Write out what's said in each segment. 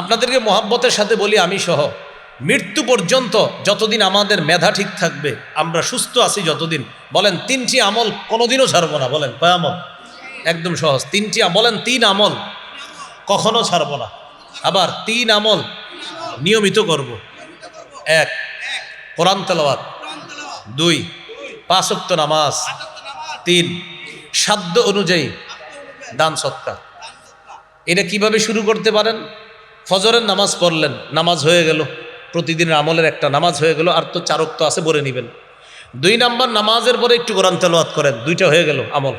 আপনাদেরকে মোহাব্বতের সাথে বলি আমি সহ, মৃত্যু পর্যন্ত যতদিন আমাদের মেধা ঠিক থাকবে, আমরা সুস্থ আছি যতদিন। বলেন, তিনটি আমল কোনোদিনও ছাড়বো না, বলেন, কয় আমল? একদম সহজ। তিনটি বলেন, তিন আমল কখনো ছাড়বো না। আবার তিন আমল নিয়মিত করব। এক, কোরআন তেলাওয়াত। দুই পাঁচক্ত নামাজ। তিন, সাধ্য অনুযায়ী দান সত্তা এটা কীভাবে শুরু করতে পারেন? ফজরের নামাজ পড়লেন, নামাজ হয়ে গেল। প্রতিদিনের আমলের একটা নামাজ হয়ে গেল, আর তো চারক তো আছে, বলে নেবেন। দুই নাম্বার নামাজের পরে একটু কোরআন তেলাওয়াত করেন, দুইটা হয়ে গেল আমল।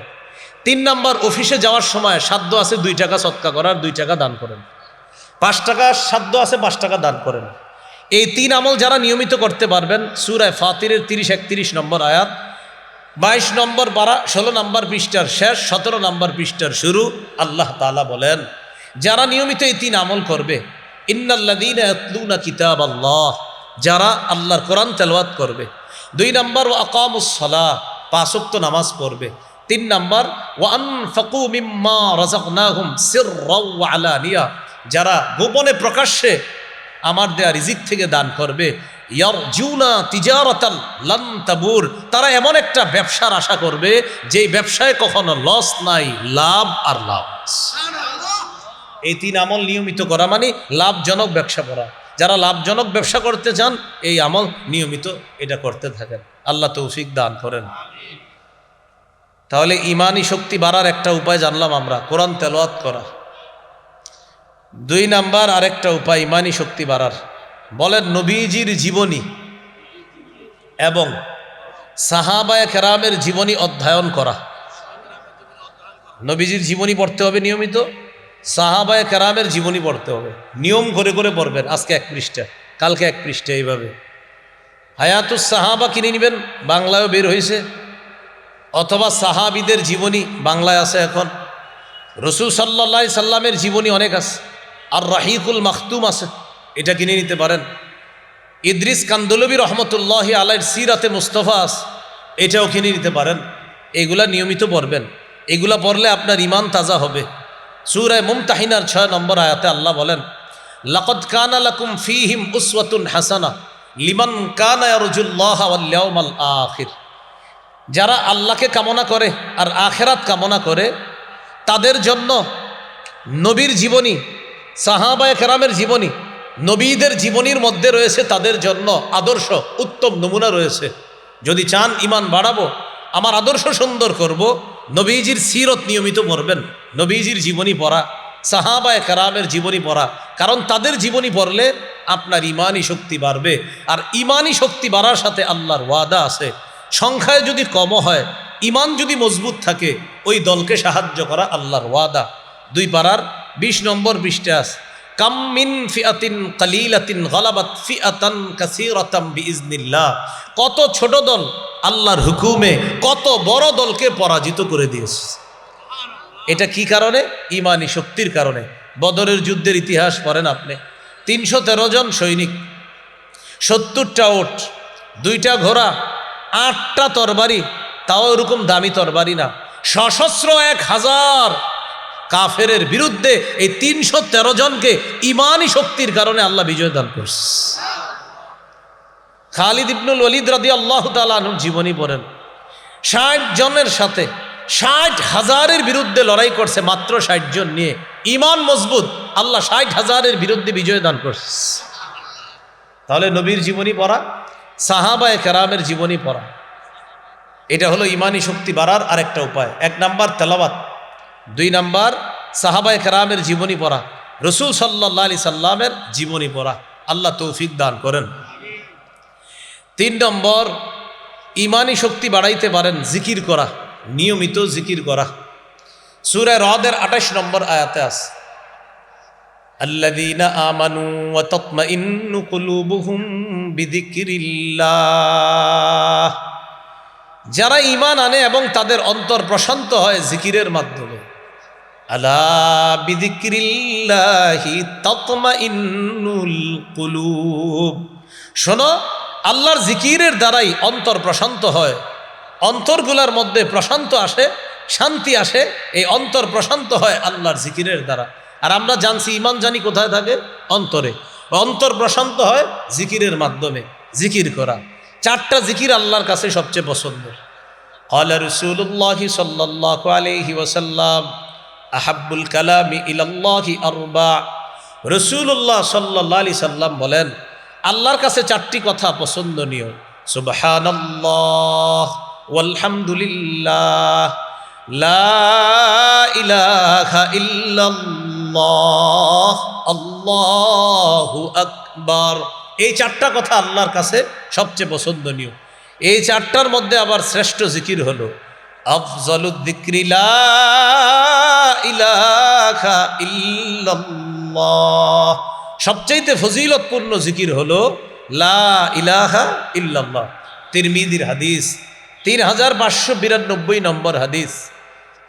তিন নাম্বার অফিসে যাওয়ার সময় সাধ্য আছে দুই টাকা সৎকা করার, দুই টাকা দান করেন। পাঁচ টাকা সাধ্য আছে, পাঁচ টাকা দান করেন। এই তিন আমল যারা নিয়মিত করতে পারবেন, সুরায় ফাতিরের তিরিশ একত্রিশ নম্বর আয়াত, বাইশ নম্বর বারা ষোলো নম্বর পৃষ্ঠার শেষ, সতেরো নম্বর পৃষ্ঠার শুরু, আল্লাহ তালা বলেন যারা নিয়মিত এই তিন আমল করবে ইন্নাল্লাদিন কিতাব আল্লাহ যারা আল্লাহর কোরআন তেলাওয়াত করবে। দুই নম্বর ও আকামুসলা পাঁচক্ত নামাজ পড়বে। তিন নম্বর ওয়ান মিম্মা আলানিয়া, যারা গোপনে প্রকাশ্যে আমার দেয়া রিজিক থেকে দান করবে। তাবুর, তারা এমন একটা ব্যবসার আশা করবে, যেই ব্যবসায় কখনো লস নাই, লাভ আর লাভ এই তিন আমল নিয়মিত করা মানে লাভজনক ব্যবসা করা। যারা লাভজনক ব্যবসা করতে চান, এই আমল নিয়মিত এটা করতে থাকেন। আল্লাহ তৌফিক দান করেন। তাহলে ইমানি শক্তি বাড়ার একটা উপায় জানলাম আমরা, কোরআন তেলাওয়াত করা। দুই নাম্বার আরেকটা উপায় ইমানি শক্তি বাড়ার। বলেন, নবীজির জীবনী এবং সাহাবায় কেরামের জীবনী অধ্যয়ন করা। নবীজির জীবনী পড়তে হবে নিয়মিত। সাহাবায় কেরামের জীবনী পড়তে হবে। নিয়ম করে করে পড়বেন, আজকে এক পৃষ্ঠা, কালকে এক পৃষ্ঠা এইভাবে। হায়াতুস সাহাবা কিনে নেবেন, বাংলায়ও বের হয়েছে অথবা সাহাবিদের জীবনী বাংলায় আছে এখন। রসুল সাল্লা সাল্লামের জীবনী অনেক আছে। আর রাহিকুল মাখতুম আছে, এটা কিনে নিতে পারেন। ইদ্রিস কান্দলবী রহমতুল্লাহ আলাইর সিরাতে মুস্তফা আছে, এটাও কিনে নিতে পারেন। এগুলা নিয়মিত পড়বেন। এগুলা পড়লে আপনার ইমান তাজা হবে। সুরায় মুমতাহিনার ছয় নম্বর আয়াতে আল্লাহ বলেন, লাকদ কানা লাকুম ফিহিম উসওয়াতুন হাসানা লিমান কানা ওয়াল ইয়াউমাল আখির। যারা আল্লাহকে কামনা করে আর আখেরাত কামনা করে, তাদের জন্য নবীর জীবনী, সাহাবায় কেরামের জীবনী, নবীদের জীবনীর মধ্যে রয়েছে তাদের জন্য আদর্শ, উত্তম নমুনা রয়েছে। যদি চান ইমান বাড়াবো আমার আদর্শ সুন্দর করব, নবীজির সিরত নিয়মিত পড়বেন। নবীজির জীবনী পড়া, সাহাবায় কেরামের জীবনী পড়া, কারণ তাদের জীবনী পড়লে আপনার ইমানই শক্তি বাড়বে। আর ইমানই শক্তি বাড়ার সাথে আল্লাহর ওয়াদা আছে। সংখ্যায় যদি কম হয়, ইমান যদি মজবুত থাকে, ওই দলকে সাহায্য করা আল্লাহর ওয়াদা। দুই পাড়ার বিশ নম্বর বিশটাস কাম্মিন ফিয়াতিন কালিলাতিন গলাবাত ফিয়াতান কাসিরাতাম বিইজনিল্লাহ কত ছোট দল আল্লাহর হুকুমে কত বড় দলকে পরাজিত করে দিয়েছে। এটা কি কারণে? ইমানি শক্তির কারণে। বদরের যুদ্ধের ইতিহাস পড়েন আপনি। তিনশো তেরো জন সৈনিক, সত্তরটা ওট, দুইটা ঘোড়া, আটটা তরবারি। তাও এরকম দামি তরবারি না। সশস্ত্র এক হাজার কাফেরের বিরুদ্ধে এই তিনশো তেরো জনকে ইমানি শক্তির কারণে আল্লাহ বিজয় দান করছে। খালিদ ইবনুল ওলিদ রাদি আল্লাহ তালুর জীবনী পড়েন, ষাট জনের সাথে, ষাট হাজারের বিরুদ্ধে লড়াই করছে মাত্র ষাট জন নিয়ে। ইমান মজবুত, আল্লাহ ষাট হাজারের বিরুদ্ধে বিজয় দান করছে। তাহলে নবীর জীবনী পড়া, সাহাবায় কেরামের জীবনী পড়া। এটা হলো ইমানি শক্তি বাড়ার আরেকটা উপায়। এক নাম্বার তেলাবাত দুই নাম্বার সাহাবায় কেরামের জীবনী পড়া রসুল সাল্লাহ আলি সাল্লামের জীবনী পড়া আল্লাহ তৌফিক দান করেন তিন নম্বর ইমানি শক্তি বাড়াইতে পারেন জিকির করা নিয়মিত জিকির করা সুরায় রদের আঠাশ নম্বর আয়াতে আছে الذين آمنوا وتطمئن قلوبهم بذكر الله যারা ইমান আনে এবং তাদের অন্তর প্রশান্ত হয় জিকিরের মাধ্যমে আলা বিদিক্রিল্লাহি তাতমাইন্নুল কুলুব শোনো আল্লাহর জিকিরের দ্বারাই অন্তর প্রশান্ত হয় অন্তরগুলার মধ্যে প্রশান্ত আসে শান্তি আসে এই অন্তর প্রশান্ত হয় আল্লাহর জিকিরের দ্বারা আর আমরা জানছি ইমান জানি কোথায় থাকে অন্তরে অন্তর প্রশান্ত হয় জিকিরের মাধ্যমে জিকির করা চারটা জিকির আল্লাহর কাছে সবচেয়ে পছন্দ قال رسول الله صلى الله عليه وسلم আহাবুল কালামি ইলাল্লাহি আরবা। রসুল্লাহ সাল্লাহ আলি সাল্লাম বলেন, আল্লাহর কাছে চারটি কথা পছন্দনীয়। সুবাহান আলহামদুলিল্লাহ আল্লাহু আকবার। এই চারটা কথা আল্লাহর কাছে সবচেয়ে পছন্দনীয়। এই চারটার মধ্যে আবার শ্রেষ্ঠ জিকির হলো। আফজলুদ্দিক্রি লা ইলাহা ইল্লাল্লাহ সবচাইতে ফজিলতপূর্ণ জিকির হলো লা ইলাহা ইল্লাল্লাহ তিরমিদির হাদিস তিন হাজার পাঁচশো বিরানব্বই নম্বর হাদিস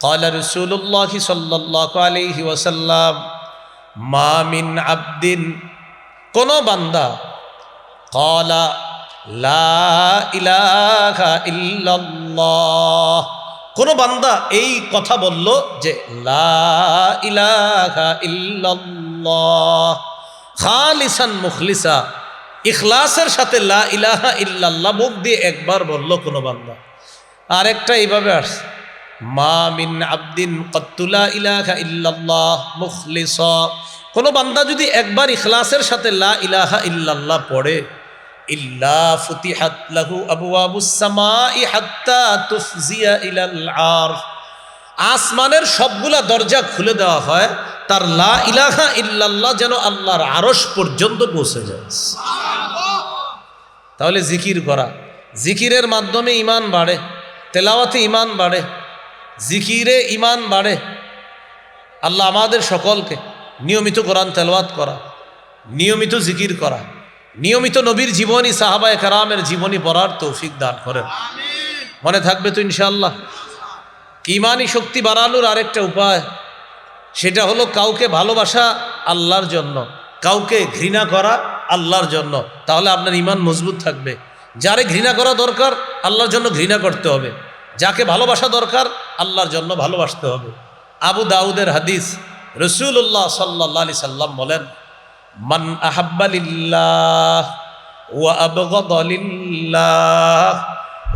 قال رسول الله صلى الله عليه وسلم ما من عبد কোন বান্দা قال লা ইলাহা ইল্লাল্লাহ কোন বান্দা এই কথা বলল যে মুখলিসা। ইখলাসের সাথে লা ইলাহা ইল্লাল্লাহ মুখ দিয়ে একবার বলল কোন বান্দা। আরেকটা এইভাবে আসছে, মা মিন আব্দিন কত্তুলা ইলাহা ইল্লাল্লাহ মুখলিসা। কোন বান্দা যদি একবার ইখলাসের সাথে লা ইলাহা ইল্লাল্লাহ পড়ে হাত্তা আসমানের সবগুলা দরজা খুলে দেওয়া হয়, তার লা ইলাহা ইল্লাল্লাহ যেন আল্লাহর আরশ পর্যন্ত পৌঁছে যায়। তাহলে জিকির করা। জিকিরের মাধ্যমে ইমান বাড়ে, তেলাওয়াতে ইমান বাড়ে, জিকিরে ইমান বাড়ে। আল্লাহ আমাদের সকলকে নিয়মিত কোরআন তেলাওয়াত করা, নিয়মিত জিকির করা। নিয়মিত নবীর জীবনী সাহাবায় কারামের জীবনী পড়ার তৌফিক দান করেন। মনে থাকবে তো ইনশাল্লাহ ইমানি শক্তি বাড়ানোর আরেকটা উপায় সেটা হলো কাউকে ভালোবাসা আল্লাহর জন্য কাউকে ঘৃণা করা আল্লাহর জন্য। তাহলে আপনার ইমান মজবুত থাকবে। যারে ঘৃণা করা দরকার আল্লাহর জন্য ঘৃণা করতে হবে। যাকে ভালোবাসা দরকার আল্লাহর জন্য ভালোবাসতে হবে। আবু দাউদের হাদিস রসুল্লাহ সাল্লাহ আলি সাল্লাম বলেন মান আহাব্বালিল্লাহ ওয়া আবগদলিল্লাহ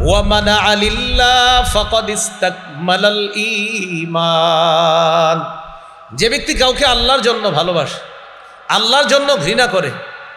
ওয়া মানা আলিল্লাহ ফকদ ইস্তাকমালাল ঈমান। যে ব্যক্তি কাউকে আল্লাহর জন্য ভালোবাসে, আল্লাহর জন্য ঘৃণা করে,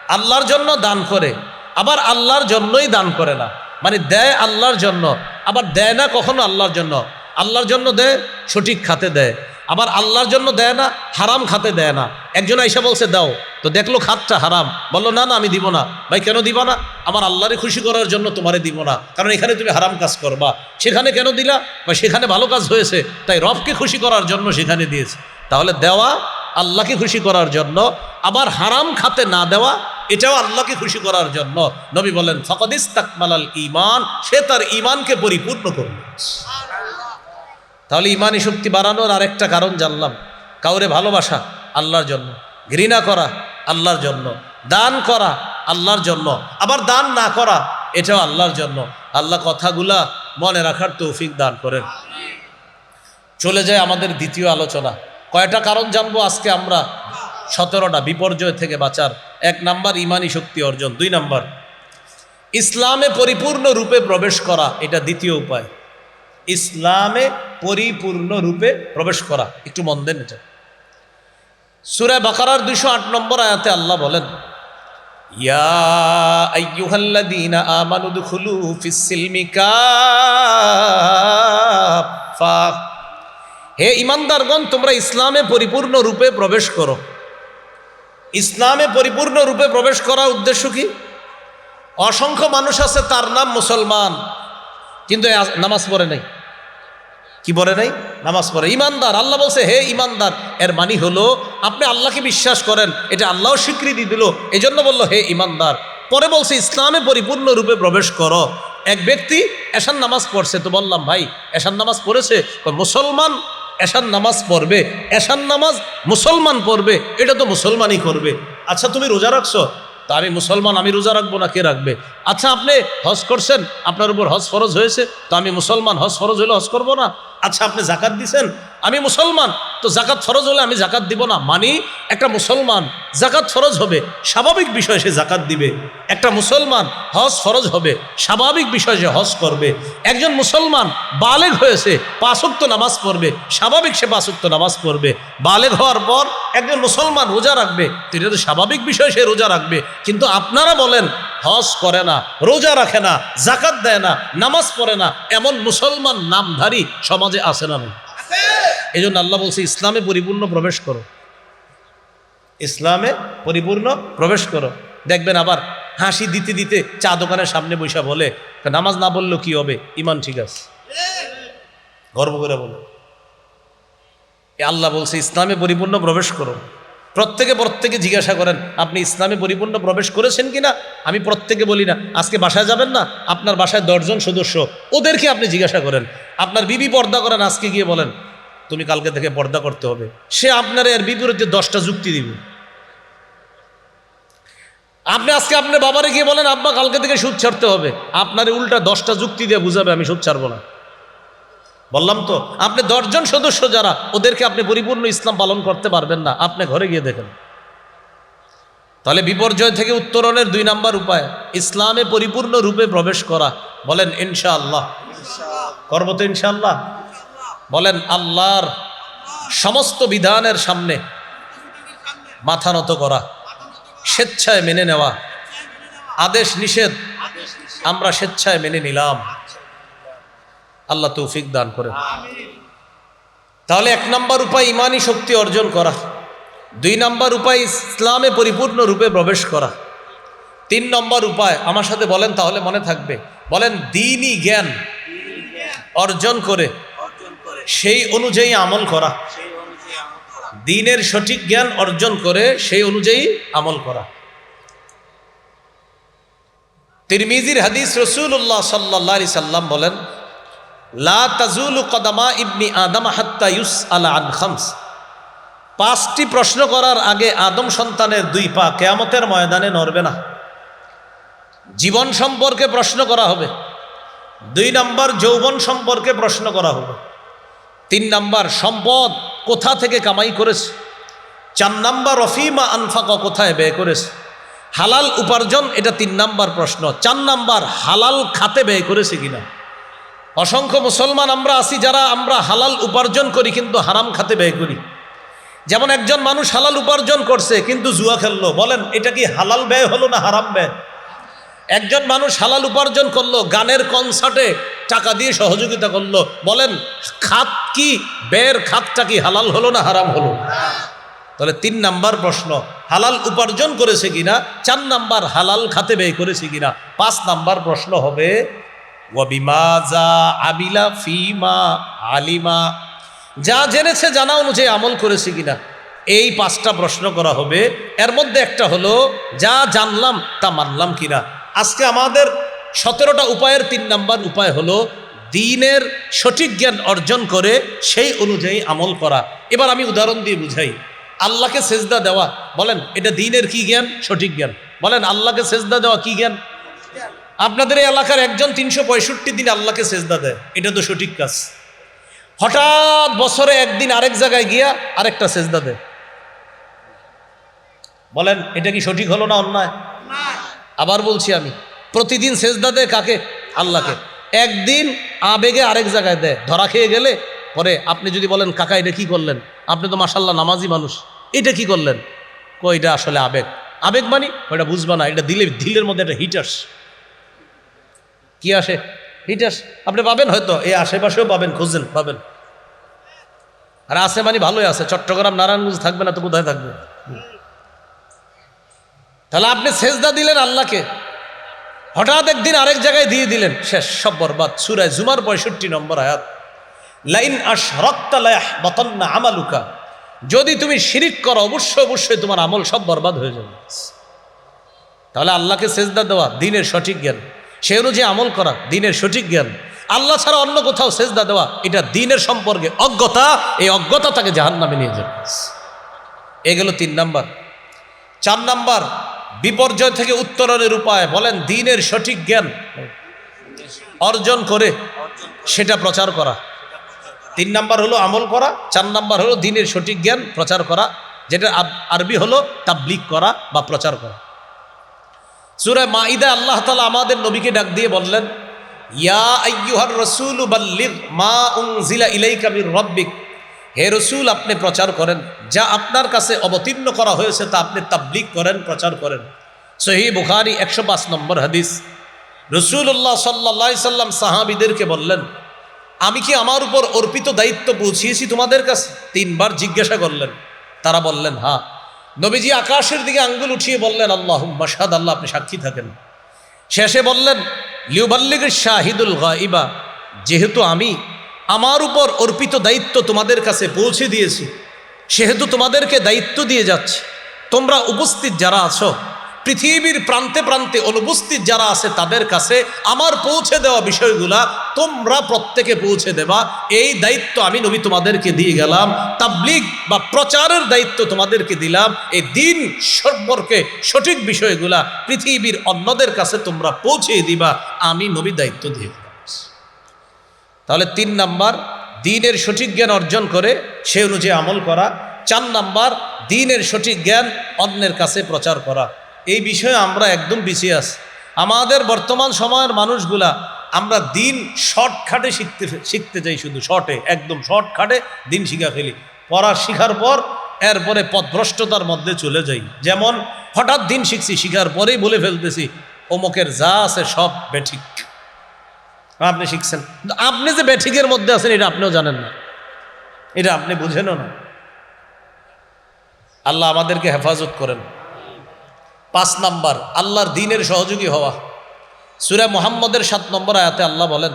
আল্লাহর জন্য দান করে, আবার আল্লাহর জন্যই দান করে না মানে দেয় আল্লাহর জন্য, আবার দেয় না কখনো আল্লাহর জন্য আল্লাহর জন্য দেয়, সঠিক খাতে দেয়। আবার আল্লাহর জন্য দেয় না, হারাম খাতে দেয় না। একজন আইসা বলছে, দাও। তো দেখল খাতটা হারাম। বলল, না না, আমি দিব না। ভাই, কেন দিব না? আমার আল্লাহরে খুশি করার জন্য তোমারে দিব না। কারণ এখানে তুমি হারাম কাজ করবা। সেখানে কেন দিলা? বা সেখানে ভালো কাজ হয়েছে। তাই রবকে খুশি করার জন্য সেখানে দিয়েছে। তাহলে দেওয়া আল্লাহকে খুশি করার জন্য। আবার হারাম খাতে না দেওয়া, এটাও আল্লাহকে খুশি করার জন্য। নবী বলেন, ফকদিস তাকমালাল ইমান সে তার ইমানকে পরিপূর্ণ করবে। তাহলে ইমানি শক্তি বাড়ানোর আরেকটা কারণ জানলাম। কাউরে ভালোবাসা আল্লাহর জন্য, ঘৃণা করা আল্লাহর জন্য, দান করা আল্লাহর জন্য, আবার দান না করা এটাও আল্লাহর জন্য। আল্লাহ কথাগুলা মনে রাখার তৌফিক দান করেন। চলে যায় আমাদের দ্বিতীয় আলোচনা। কয়টা কারণ জানব আজকে আমরা? সতেরোটা, বিপর্যয় থেকে বাঁচার। এক নাম্বার ইমানি শক্তি অর্জন। দুই নাম্বার, ইসলামে পরিপূর্ণ রূপে প্রবেশ করা, এটা দ্বিতীয় উপায়। ইসলামে পরিপূর্ণ রূপে প্রবেশ করা। একটু মন দেন এটা। সুরায় বাকারার দুইশো আট নম্বর আয়াতে আল্লাহ বলেন হে ইমানদারগণ, তোমরা ইসলামে পরিপূর্ণ রূপে প্রবেশ করো। ইসলামে পরিপূর্ণ রূপে প্রবেশ করার উদ্দেশ্য কি? অসংখ্য মানুষ আছে, তার নাম মুসলমান, কিন্তু নামাজ পড়ে নাই। কি বলে নাই? নামাজ পড়ে। ইমানদার, আল্লাহ বলছে, হে ইমানদার, এর মানি হলো আপনি আল্লাহকে বিশ্বাস করেন। এটা আল্লাহ স্বীকৃতি দিল। এই জন্য বলল, হে ইমানদার, পরে বলছে, ইসলামে পরিপূর্ণ রূপে প্রবেশ করো। এক ব্যক্তি এশান নামাজ পড়ছে, তো বললাম, ভাই এশান নামাজ পড়েছে? মুসলমান এশান নামাজ পড়বে। এশান নামাজ মুসলমান পড়বে। এটা তো মুসলমানই করবে। আচ্ছা তুমি রোজা রাখছো? তা আমি মুসলমান, আমি রোজা রাখব না, কে রাখবে? আচ্ছা আপনি হজ করছেন, আপনার উপর হজ ফরজ হয়েছে, তো আমি মুসলমান, হজ ফরজ হলে হজ করব না। আচ্ছা আপনি জাকাত দিছেন আমি মুসলমান, তো জাকাত ফরজ হলে আমি জাকাত দিব না। মানি, একটা মুসলমান জাকাত ফরজ হবে, স্বাভাবিক বিষয় সে জাকাত দিবে। একটা মুসলমান হজ ফরজ হবে, স্বাভাবিক বিষয় সে হজ করবে। একজন মুসলমান বালেগ হয়েছে পাঁচক্ত নামাজ পড়বে, স্বাভাবিক সে পাঁচক্ত নামাজ পড়বে। বালেগ হওয়ার পর একজন মুসলমান রোজা রাখবে এটা তো স্বাভাবিক বিষয় সে রোজা রাখবে। কিন্তু আপনারা বলেন, হজ করে না, রোজা রাখে না জাকাত দেয় না, নামাজ পড়ে না, এমন মুসলমান নামধারী সমাজে আসে না এই জন্য আল্লাহ বলছে, ইসলামে পরিপূর্ণ প্রবেশ করো। ইসলামে পরিপূর্ণ প্রবেশ করো। দেখবেন আবার হাসি দিতে দিতে চা দোকানের সামনে বৈশা বলে নামাজ না বললেও কি হবে? ইমান ঠিক আছে। গর্ব করে বলো। আল্লাহ বলছে, ইসলামে পরিপূর্ণ প্রবেশ করো। প্রত্যেকে প্রত্যেকে জিজ্ঞাসা করেন, আপনি ইসলামে পরিপূর্ণ প্রবেশ করেছেন কিনা? আমি প্রত্যেকে বলি না, আজকে বাসায় যাবেন না? আপনার বাসায় দশজন সদস্য। ওদেরকে আপনি জিজ্ঞাসা করেন, আপনার বিবি পর্দা করেন, আজকে গিয়ে বলেন, তুমি কালকে থেকে পর্দা করতে হবে। সে আপনার এর বিপরীতে দশটা যুক্তি দিবে। আপনি আজকে আপনার বাবারে গিয়ে বলেন, আব্বা, কালকে থেকে সুদ ছাড়তে হবে। আপনার উল্টা দশটা যুক্তি দিয়ে বুঝাবে, আমি সুদ ছাড়বো না। বললাম তো, আপনি দশজন সদস্য যারা, ওদেরকে আপনি পরিপূর্ণ ইসলাম পালন করতে পারবেন না। আপনি ঘরে গিয়ে দেখেন। তাহলে বিপর্যয় থেকে উত্তরণের দুই নাম্বার উপায়, ইসলামে পরিপূর্ণ রূপে প্রবেশ করা। বলেন, ইনশাআল্লাহ। করব তো ইনশাআল্লাহ। বলেন, আল্লাহর সমস্ত বিধানের সামনে মাথা নত করা, স্বেচ্ছায় মেনে নেওয়া। আদেশ নিষেধ, আমরা স্বেচ্ছায় মেনে নিলাম। আল্লাহ তৌফিক দান করে। তাহলে এক নম্বর উপায় ইমানি শক্তি অর্জন করা। দুই নম্বর উপায় ইসলামে পরিপূর্ণ রূপে প্রবেশ করা। তিন নম্বর উপায় আমার সাথে বলেন তাহলে মনে থাকবে। বলেন দিনই জ্ঞান অর্জন করে। সেই অনুযায়ী আমল করা। দিনের সঠিক জ্ঞান অর্জন করে সেই অনুযায়ী আমল করা। তিরমিজির হাদিস রসুল্লাহ সাল্লাহ সাল্লাম বলেন লা আলা পাঁচটি প্রশ্ন করার আগে আদম সন্তানের দুই পা কেয়ামতের ময়দানে নড়বে না। জীবন সম্পর্কে প্রশ্ন করা হবে। দুই নাম্বার যৌবন সম্পর্কে প্রশ্ন করা হবে। তিন নাম্বার সম্পদ কোথা থেকে কামাই করেছে? চার নাম্বার রফিমা আনফাক কোথায় ব্যয় করেছে? হালাল উপার্জন, এটা তিন নাম্বার প্রশ্ন। চার নাম্বার হালাল খাতে ব্যয় করেছে কিনা? অসংখ্য মুসলমান আমরা আছি যারা আমরা হালাল উপার্জন করি কিন্তু হারাম খাতে ব্যয় করি। যেমন একজন মানুষ হালাল উপার্জন করছে কিন্তু জুয়া খেললো, বলেন, এটা কি হালাল ব্যয় হলো না হারাম ব্যয়? একজন মানুষ হালাল উপার্জন করল, গানের কনসার্টে টাকা দিয়ে সহযোগিতা করল, বলেন, খাত কি, ব্যয়ের খাতটা কি হালাল হলো না হারাম হলো? তাহলে তিন নাম্বার প্রশ্ন, হালাল উপার্জন করেছে কিনা, চার নাম্বার হালাল খাতে ব্যয় করেছে কিনা? পাঁচ নাম্বার প্রশ্ন হবে ওয়াবিমাজা আবিলা ফিমা আলিমা। যা জেনেছে, জানা অনুযায়ী আমল করেছে কিনা? এই পাঁচটা প্রশ্ন করা হবে। এর মধ্যে একটা হলো, যা জানলাম তা মানলাম কিনা? আজকে আমাদের সতেরোটা উপায়ের তিন নাম্বার উপায় হলো, দিনের সঠিক জ্ঞান অর্জন করে সেই অনুযায়ী আমল করা। এবার আমি উদাহরণ দিয়ে বুঝাই। আল্লাহকে সেজদা দেওয়া, বলেন, এটা দিনের কি জ্ঞান? সঠিক জ্ঞান। বলেন, আল্লাহকে সেজদা দেওয়া কি জ্ঞান? আপনাদের এই এলাকার একজন তিনশো পঁয়ষট্টি দিন আল্লাহকে সেজদা দেয়। এটা তো সঠিক কাজ। হঠাৎ বছরে একদিন আরেক জায়গায় গিয়া আরেকটা সেজদা দেয়। বলেন, এটা কি সঠিক হলো না অন্যায়? আবার বলছি আমি, প্রতিদিন সেজদা দেয় কাকে? আল্লাহকে। একদিন আবেগে আরেক জায়গায় দেয়। ধরা খেয়ে গেলে পরে আপনি যদি বলেন, কাকা, এটা কি করলেন? আপনি তো মাসাল্লাহ নামাজি মানুষ। এটা কি করলেন? কো এটা আসলে আবেগ। আবেগ মানি ওটা বুঝবা না, এটা দিলে, দিলের মধ্যে একটা হিটার্স কি আসে? হিটার্স আপনি পাবেন হয়তো। এই আশেপাশেও পাবেন, খুঁজছেন, পাবেন। আর আছে মানে ভালোই আছে। চট্টগ্রাম, নারায়ণগঞ্জ থাকবে না তো কোথায় থাকবে? তাহলে আপনি সেজদা দিলেন আল্লাহকে। হঠাৎ একদিন আরেক জায়গায় দিয়ে দিলেন। শেষ, সব বরবাদ। সুরায় জুমার পঁয়ষট্টি নম্বর আয়াত। লাইন আস রক্তালয়া আমালুকা। যদি তুমি শিরিক করো, অবশ্যই অবশ্যই তোমার আমল সব বরবাদ হয়ে যাবে। তাহলে আল্লাহকে সেজদা দেওয়া দিনের সঠিক জ্ঞান। সে অনুযায়ী আমল করা দিনের সঠিক জ্ঞান। আল্লাহ ছাড়া অন্য কোথাও সেজদা দেওয়া, এটা দিনের সম্পর্কে অজ্ঞতা, এই অজ্ঞতা তাকে জাহান নামে নিয়ে যাবে। এ তিন নাম্বার। চার নাম্বার, বিপর্যয় থেকে উত্তরণের উপায় বলেন দিনের সঠিক জ্ঞান অর্জন করে সেটা প্রচার করা। তিন নাম্বার হলো আমল করা, চার নাম্বার হলো দিনের সঠিক জ্ঞান প্রচার করা, যেটা আরবি হলো তাবলিক করা বা প্রচার করা। সুরায় মাইদা আল্লাহ তালা আমাদের নবীকে ডাক দিয়ে বললেন, ইয়া আইয়ুহার রসুল বাল্লিগ মা উনজিলা ইলাইকা মির রব্বিক। হে রসুল, আপনি প্রচার করেন, যা আপনার কাছে অবতীর্ণ করা হয়েছে তা আপনি তাবলিক করেন, প্রচার করেন। সহি বুখারি একশো পাঁচ নম্বর হাদিস। রসুল্লাহ সাল্লা সাল্লাম সাহাবিদেরকে বললেন, আমি কি আমার উপর অর্পিত দায়িত্ব পৌঁছিয়েছি তোমাদের কাছে? তিনবার জিজ্ঞাসা করলেন। তারা বললেন হ্যাঁ। নবীজি আকাশের দিকে আঙ্গুল উঠিয়ে বললেন আল্লাহ মাসাদ আল্লাহ আপনি সাক্ষী থাকেন। শেষে বললেন লিউবাল্লিগের শাহিদুল গাইবা যেহেতু আমি আমার উপর অর্পিত দায়িত্ব তোমাদের কাছে পৌঁছে দিয়েছি, সেহেতু তোমাদেরকে দায়িত্ব দিয়ে যাচ্ছি। তোমরা উপস্থিত যারা আছো পৃথিবীর প্রান্তে প্রান্তে অনুপস্থিত যারা আছে তাদের কাছে আমার পৌঁছে দেওয়া বিষয়গুলা তোমরা প্রত্যেকে পৌঁছে দেবা। এই দায়িত্ব আমি নবী তোমাদেরকে দিয়ে গেলাম। তাবলিগ বা প্রচারের দায়িত্ব তোমাদেরকে দিলাম। এই দিন সম্পর্কে সঠিক বিষয়গুলা পৃথিবীর অন্যদের কাছে তোমরা পৌঁছে দিবা। আমি নবী দায়িত্ব দিয়ে তাহলে তিন নাম্বার, দিনের সঠিক জ্ঞান অর্জন করে সে অনুযায়ী আমল করা। চার নাম্বার, দিনের সঠিক জ্ঞান অন্যের কাছে প্রচার করা। এই বিষয়ে আমরা একদম পিছিয়ে আছি। আমাদের বর্তমান সময়ের মানুষগুলা, আমরা দিন শর্টকাটে শিখতে শিখতে চাই শুধু, শর্টে, একদম শর্টকাটে দিন শিখা ফেলি পড়া শিখার পর, এরপরে পথভ্রষ্টতার মধ্যে চলে যাই। যেমন, হঠাৎ দিন শিখছি, শিখার পরেই বলে ফেলতেছি, অমুকের যা আছে সব বেঠিক। আপনি শিখছেন। আপনি যে ব্যাঠিকের মধ্যে আছেন, এটা আপনিও জানেন না। এটা আপনি বুঝেনও না। আল্লাহ আমাদেরকে হেফাজত করেন। পাঁচ নাম্বার, আল্লাহর দিনের সহযোগী হওয়া। সুরা মোহাম্মদের সাত নম্বর আয়াতে আল্লাহ বলেন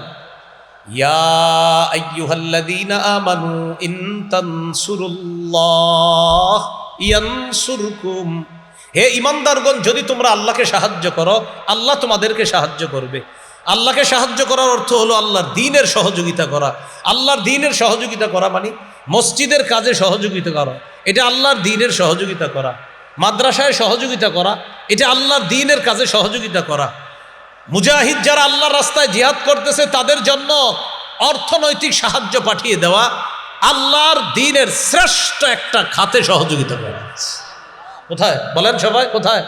হে ইমানদারগণ, যদি তোমরা আল্লাহকে সাহায্য করো, আল্লাহ তোমাদেরকে সাহায্য করবে। আল্লাহকে সাহায্য করার অর্থ হলো আল্লাহর দিনের সহযোগিতা করা। আল্লাহর দিনের সহযোগিতা করা মানে মসজিদের কাজে সহযোগিতা করা। এটা আল্লাহর দিনের সহযোগিতা করা। মাদ্রাসায় সহযোগিতা করা, এটা আল্লাহর দিনের কাজে সহযোগিতা করা। মুজাহিদ যারা আল্লাহর রাস্তায় জিহাদ করতেছে, তাদের জন্য অর্থনৈতিক সাহায্য পাঠিয়ে দেওয়া আল্লাহর দিনের শ্রেষ্ঠ একটা খাতে সহযোগিতা করা। কোথায়? বলেন সবাই, কোথায়?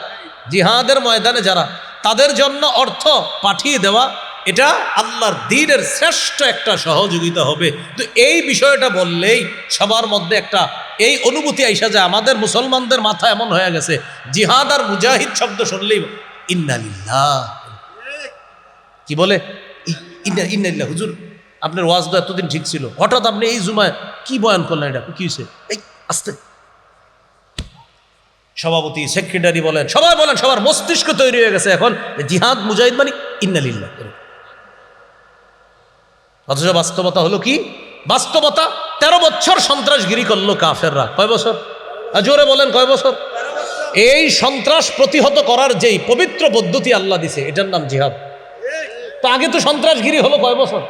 জিহাদের ময়দানে যারা, তাদের জন্য অর্থ পাঠিয়ে দেওয়া, এটা আল্লাহর দিনের শ্রেষ্ঠ একটা সহযোগিতা হবে। তো এই বিষয়টা বললেই সবার মধ্যে একটা এই অনুভূতি আইসা যায়, আমাদের মুসলমানদের মাথা এমন হয়ে গেছে, জিহাদ আর মুজাহিদ শব্দ শুনলেই ইন্নালিল্লাহ কি বলে? ইন্নালিল্লাহ হুজুর, আপনার ওয়াজ তো এতদিন ঠিক ছিল। হঠাৎ আপনি এই জুমায় কি বয়ান করলেন এটা? কি হয়েছে? এই, আস্তে। সভাপতি, সেক্রেটারি বলেন, সবাই বলেন, সবার মস্তিষ্ক তৈরি হয়ে গেছে এখন। জিহাদ, মুজাহিদ মানে ইন্নালিল্লাহ অথচ বাস্তবতা হলো কি? বাস্তবতা তেরো বছর সন্ত্রাসগিরি করল কাফেররা। কয় বছর? জোরে বলেন, কয় বছর? এই সন্ত্রাস প্রতিহত করার যেই পবিত্র পদ্ধতি আল্লাহ দিছে, এটার নাম জিহাদ। তো আগে তো সন্ত্রাসগিরি হলো কয় বছর?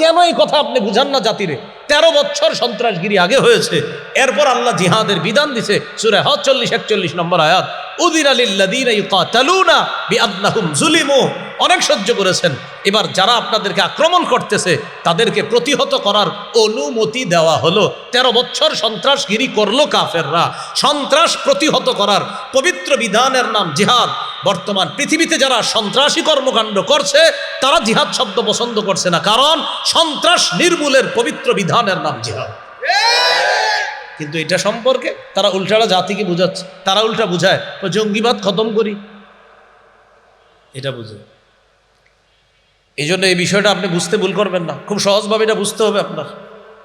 কেন এই কথা আপনি বুঝান না জাতিরে? তেরো বছর সন্ত্রাসগিরি আগে হয়েছে, এরপর আল্লাহ জিহাদের বিধান দিছে, সুরে হজ চল্লিশ একচল্লিশ নম্বর আয়াত উদিন আলিল্লাদিন ইউকাতালুনা অনেক সহ্য করেছেন। এবার যারা আপনাদেরকে আক্রমণ করতেছে, তাদেরকে প্রতিহত করার অনুমতি দেওয়া হলো। তেরো বছর সন্ত্রাসগিরি করল কাফেররা। সন্ত্রাস প্রতিহত করার পবিত্র বিধানের নাম জিহাদ। বর্তমান পৃথিবীতে যারা সন্ত্রাসী কর্মকাণ্ড করছে, তারা জিহাদ শব্দ পছন্দ করছে না। কারণ সন্ত্রাস নির্মূলের পবিত্র বিধানের নাম জিহাদ। কিন্তু এটা সম্পর্কে তারা উল্টাটা জাতিকে বুঝাচ্ছে। তারা উল্টা বুঝায় জঙ্গিবাদ খতম করি। এটা বুঝে। এই জন্য এই বিষয়টা আপনি বুঝতে ভুল করবেন না। খুব সহজভাবে এটা বুঝতে হবে আপনার।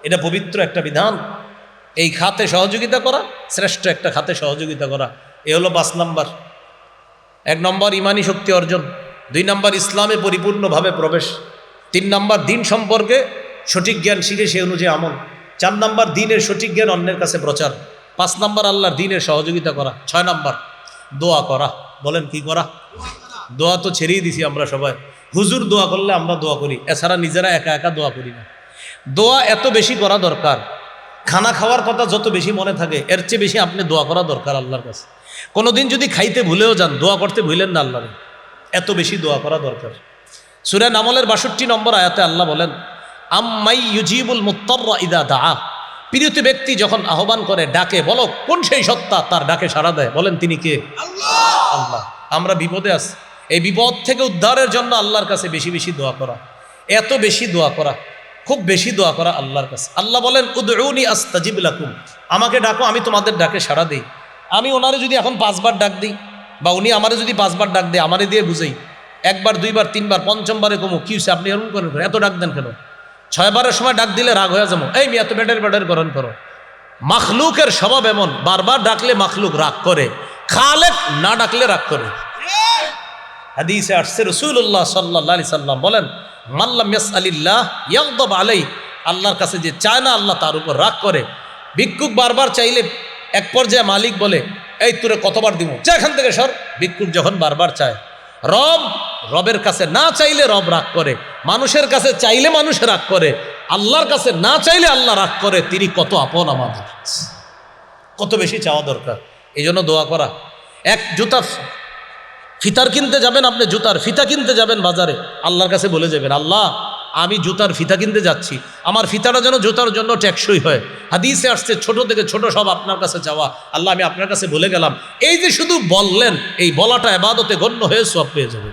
এটা পবিত্র একটা বিধান। এই খাতে সহযোগিতা করা, শ্রেষ্ঠ একটা খাতে সহযোগিতা করা। এ হলো পাঁচ নাম্বার। এক নম্বর, ইমানি শক্তি অর্জন। দুই নম্বর, ইসলামে পরিপূর্ণভাবে প্রবেশ। তিন নম্বর, দিন সম্পর্কে সঠিক জ্ঞান শিখে সে অনুযায়ী আমল। চার নম্বর, দিনের সঠিক জ্ঞান অন্যের কাছে প্রচার। পাঁচ নম্বর, আল্লাহর দিনের সহযোগিতা করা। ছয় নম্বর, দোয়া করা। বলেন কি করা? দোয়া তো ছেড়েই দিছি আমরা সবাই। হুজুর দোয়া করলে আমরা দোয়া করি। এছাড়া নিজেরা একা একা দোয়া করি না। দোয়া এত বেশি করা দরকার। খানা খাওয়ার কথা যত বেশি মনে থাকে এর চেয়ে বেশি আপনি দোয়া করা দরকার আল্লাহর কাছে। কোনোদিন যদি খাইতে ভুলেও যান দোয়া করতে ভুলেন না আল্লাহরে। এত বেশি দোয়া করা দরকার। সুরেন আমলের বাষট্টি নম্বর আয়াতে আল্লাহ বলেন আম্মাই ইউজিবুল মুত্তাররা ইদা দা প্রিয়ত ব্যক্তি যখন আহ্বান করে ডাকে বলো কোন সেই সত্তা? তার ডাকে সাড়া দেয়। বলেন তিনি কে? আল্লাহ। আমরা বিপদে আছি। এই বিপদ থেকে উদ্ধারের জন্য আল্লাহর কাছে বেশি বেশি দোয়া করা। এত বেশি দোয়া করা, খুব বেশি দোয়া করা আল্লাহর কাছে। আল্লাহ বলেন, উদউনি আস্তাজিব লাকুম। আমাকে ডাকো, আমি তোমাদের ডাকে সাড়া দিই। আমি ওনারে যদি এখন পাঁচবার ডাক দিই বা উনি আমারে যদি পাঁচবার ডাক দেয়, আমারে দিয়ে বুঝেই। একবার, দুইবার, তিনবার, পঞ্চমবারে কমু, কি হচ্ছে আপনি এরকম করেন এত ডাক দেন কেন? ছয়বারের সময় ডাক দিলে রাগ হয়ে যাব। এই মিয়া তো বেডের বেডের গ্রহণ করো। মাখলুকের স্বভাব এমন, বারবার ডাকলে মাখলুক রাগ করে। খালেক না ডাকলে রাগ করে। হাদিসে আসছে রসুল্লাহ সাল্লাহ সাল্লাম বলেন মাল্লাম ইয়াস আলিল্লাহ ইয়াকদব আলাই আল্লাহর কাছে যে চায় না, আল্লাহ তার উপর রাগ করে। ভিক্ষুক বারবার চাইলে এক পর্যায়ে মালিক বলে, এই তোরে কতবার দিব যা এখান থেকে সর। ভিক্ষুক যখন বারবার চায়, রব, রবের কাছে না চাইলে রব রাগ করে, মানুষের কাছে চাইলে মানুষ রাগ করে, আল্লাহর কাছে না চাইলে আল্লাহ রাগ করে, তিনি কত আপন আমাদের কত বেশি চাওয়া দরকার। এই জন্য দোয়া করা। এক জুতা ফিতার কিনতে যাবেন আপনি জুতার ফিতা কিনতে যাবেন বাজারে। আল্লাহর কাছে বলে যাবেন আল্লাহ আমি জুতার ফিতা কিনতে যাচ্ছি। আমার ফিতাটা যেন জুতার জন্য টেকসই হয়। হাদিসে আসছে ছোট থেকে ছোট সব আপনার কাছে যাওয়া। আল্লাহ আমি আপনার কাছে বলে গেলাম। এই যে শুধু বললেন এই বলাটা এবাদতে গণ্য হয়ে সব পেয়ে যাবে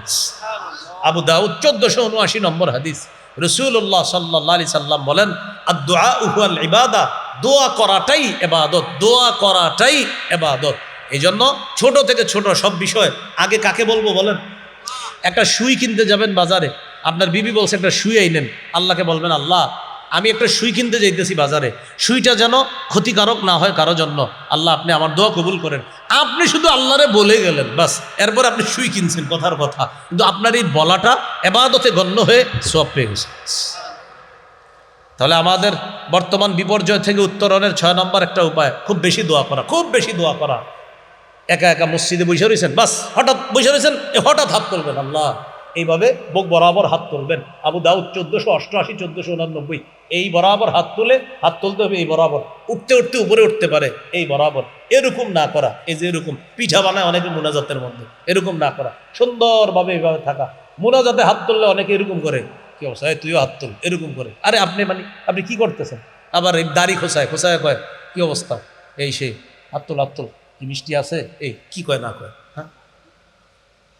আবু দাউদ চোদ্দশো উনআশি নম্বর হাদিস। রসুল্লাহ সাল্লাহ আলি সাল্লাম বলেন আর দোয়া উহুয়াল ইবাদা দোয়া করাটাই এবাদত দোয়া করাটাই এবাদত। এই জন্য ছোট থেকে ছোট সব বিষয় আগে কাকে বলব বলেন? একটা সুই কিনতে যাবেন বাজারে, আপনার বিবি বলছে একটা সুই আইনেন, আল্লাহকে বলবেন, আল্লাহ, আমি একটা সুই কিনতে যাইতেছি বাজারে, সুইটা যেন ক্ষতিকারক না হয় কারও জন্য, আল্লাহ আপনি আমার দোয়া কবুল করেন। আপনি শুধু আল্লাহরে বলে গেলেন, বাস, এরপর আপনি সুই কিনছেন, কথার কথা। কিন্তু আপনার এই বলাটা এবাদতে গণ্য হয়ে সব পেয়ে গেছে। তাহলে আমাদের বর্তমান বিপর্যয় থেকে উত্তরণের ছয় নম্বর একটা উপায়, খুব বেশি দোয়া করা, খুব বেশি দোয়া করা। একা একা মসজিদে বসে রয়েছেন বাস, হঠাৎ বসে রয়েছেন হঠাৎ হাত তুলবেন, আল্লাহ। এইভাবে বুক বরাবর হাত তুলবেন। আবু দাউদ চোদ্দোশো অষ্টআশি, চোদ্দোশো উনানব্বই। এই বরাবর হাত তুলে, হাত তুলতে হবে এই বরাবর। উঠতে উঠতে উপরে উঠতে পারে, এই বরাবর। এরকম না করা, এই যে এরকম পিঠা বানায় অনেকে মোনাজাতের মধ্যে, এরকম না করা। সুন্দরভাবে এইভাবে থাকা। মোনাজাতে হাত তুললে অনেকে এরকম করে, কি অবস্থা? তুইও হাত তুল। এরকম করে। আরে আপনি মানে আপনি কি করতেছেন? আবার এই দাড়ি খোসায় খোসায় কয়, কি অবস্থা? এই সেই হাত তুল হাত তুল। কি মিষ্টি আছে? এই, কি কয় না কয়? হ্যাঁ?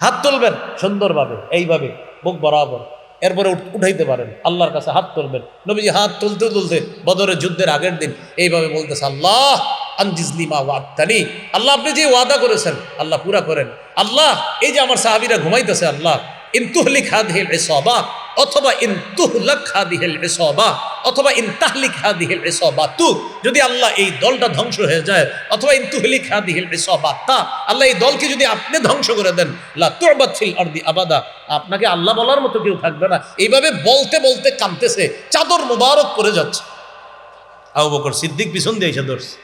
হাত তুলবেন সুন্দরভাবে, এইভাবে, বুক বরাবর। এরপরে উঠাইতে পারেন। আল্লাহর কাছে হাত তুলবেন। নবীজি হাত তুলতে তুলতে বদরের যুদ্ধের আগের দিন এইভাবে বলতেছে, আল্লাহ আনজিজলিমা ওয়াদানি আল্লাহ, আপনি যে ওয়াদা করেছেন, আল্লাহ পুরা করেন। আল্লাহ, এই যে আমার সাহাবিরা ঘুমাইতেছে, আল্লাহ ইনতুহলিক হাদিহিল ইসাবা। অথবা ইনতুহলাক হাদিহিল ইসাবা, অথবা ইনতাহলিক হাদিহিল ইসাবা তু। যদি আল্লাহ এই দলটা ধ্বংস হয়ে যায়, অথবা ইনতুহলিক হাদিহিল ইসাবা তা। আল্লাহ এই দলকে যদি আপনি ধ্বংস করে দেন, লা তুরবাত ফিল আরদি আবাদা। আপনাকে আল্লাহ বলার মতো কেউ থাকবে না। এইভাবে বলতে বলতে কামতেছে চাদর মোবারক করে যাচ্ছে। আবু বকর সিদ্দিক পিছন দিয়ে এসে ধরছে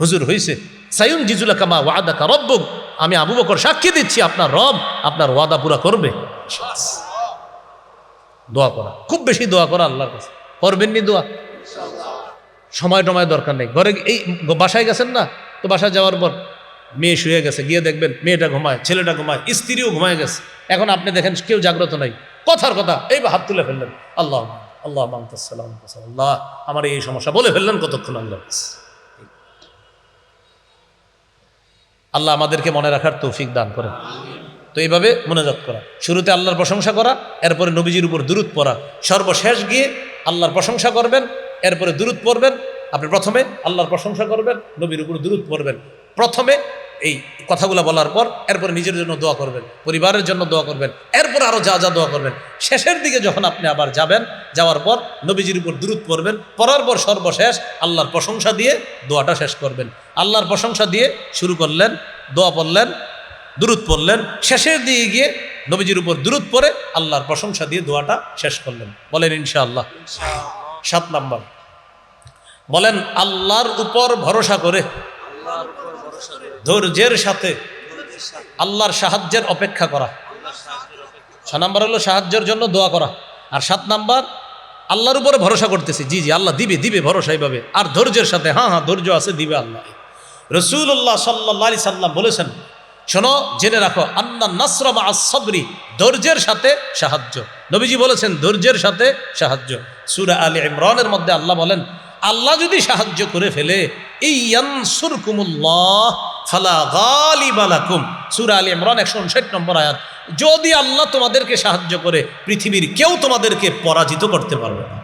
হুজুর হইছে সাইউন জিজুলা কামা ওয়াদা কা রব্বুক। আমি আবু বকর সাক্ষী দিচ্ছি, আপনার রব আপনার ওয়াদা পুরা করবে। দোয়া করা। খুব বেশি দোয়া করা আল্লাহর কাছে। করবেননি দোয়া? সময় টময় দরকার নেই। ঘরে এই বাসায় গেছেন না? তো বাসায় যাওয়ার পর মেয়ে শুয়ে গেছে, গিয়ে দেখবেন মেয়েটা ঘুমায়, ছেলেটা ঘুমায়, স্ত্রীও ঘুমায় গেছে। এখন আপনি দেখেন কেউ জাগ্রত নাই। কথার কথা, এই হাত তুলে ফেললেন। আল্লাহ আল্লাহ মামতাসাল্লাম আল্লাহ আমার এই সমস্যা। বলে ফেললেন কতক্ষণ আল্লাহ আল্লাহ আমাদেরকে মনে রাখার তৌফিক দান করেন। তো এইভাবে মোনাজাত করা। শুরুতে আল্লাহর প্রশংসা করা, এরপরে নবীজির উপর দূরত পড়া। সর্বশেষ গিয়ে আল্লাহর প্রশংসা করবেন, এরপরে দূরত পড়বেন। আপনি প্রথমে আল্লাহর প্রশংসা করবেন, নবীর উপর দূরত পড়বেন। প্রথমে এই কথাগুলো বলার পর, এরপরে নিজের জন্য দোয়া করবেন, পরিবারের জন্য দোয়া করবেন, এরপর আরও যা যা দোয়া করবেন। শেষের দিকে যখন আপনি আবার যাবেন, যাওয়ার পর নবীজির উপর দূরত পড়বেন, পড়ার পর সর্বশেষ আল্লাহর প্রশংসা দিয়ে দোয়াটা শেষ করবেন। আল্লাহর প্রশংসা দিয়ে শুরু করলেন, দোয়া পড়লেন দুরুদ পড়লেন। শেষের দিকে গিয়ে নবীজির উপর দুরুদ পরে আল্লাহর প্রশংসা দিয়ে দোয়াটা শেষ করলেন। বলেন, ইনশাআল্লাহ। সাত নাম্বার। বলেন, আল্লাহর উপর ভরসা করে, ধৈর্যের সাথে আল্লাহর সাহায্যের অপেক্ষা করা। ছ নাম্বার হলো সাহায্যের জন্য দোয়া করা। আর সাত নাম্বার, আল্লাহর উপরে ভরসা করতেছি। জি জি, আল্লাহ দিবে দিবে ভরসা এইভাবে। আর ধৈর্যের সাথে হ্যাঁ হ্যাঁ ধৈর্য আছে, দিবে আল্লাহ। রসুল্লাহ সাল্লাহ আলি সাল্লাম বলেছেন শোনো জেনে রাখো আন্না নাসরমা আসবরি ধৈর্যের সাথে সাহায্য। নবীজি বলেছেন ধৈর্যের সাথে সাহায্য। সুরা আলী ইমরানের মধ্যে আল্লাহ বলেন আল্লাহ যদি সাহায্য করে ফেলে এই ইয়ানসুরকুমুল্লাহ ফালা গালিবালাকুম সুরা আলী ইমরান একশো উনষাট নম্বর আয়াত যদি আল্লাহ তোমাদেরকে সাহায্য করে পৃথিবীর কেউ তোমাদেরকে পরাজিত করতে পারবে না।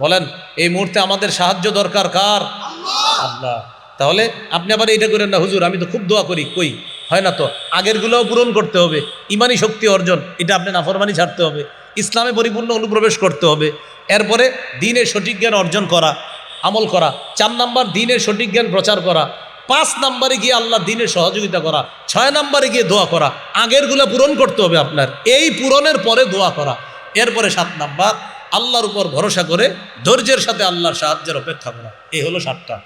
বলেন এই মুহূর্তে আমাদের সাহায্য দরকার কার? আল্লাহ। তাহলে আপনি আবার এটা করেন না, হুজুর, আমি তো খুব দোয়া করি, কই? হয় না তো? আগেরগুলোও পূরণ করতে হবে ইমানি শক্তি অর্জন, এটা আপনি নাফরমানি ছাড়তে হবে, ইসলামে পরিপূর্ণ অনুপ্রবেশ করতে হবে, এরপরে দিনের সঠিক জ্ঞান অর্জন করা, আমল করা, চার নাম্বার দিনের সঠিক জ্ঞান প্রচার করা, পাঁচ নাম্বারে গিয়ে আল্লাহ দিনের সহযোগিতা করা, ছয় নাম্বারে গিয়ে দোয়া করা, আগেরগুলো পূরণ করতে হবে আপনার, এই পূরণের পরে দোয়া করা, এরপরে সাত নাম্বার, আল্লাহর উপর ভরসা করে ধৈর্যের সাথে আল্লাহর সাহায্যের অপেক্ষা করা, এই হলো সাতটা।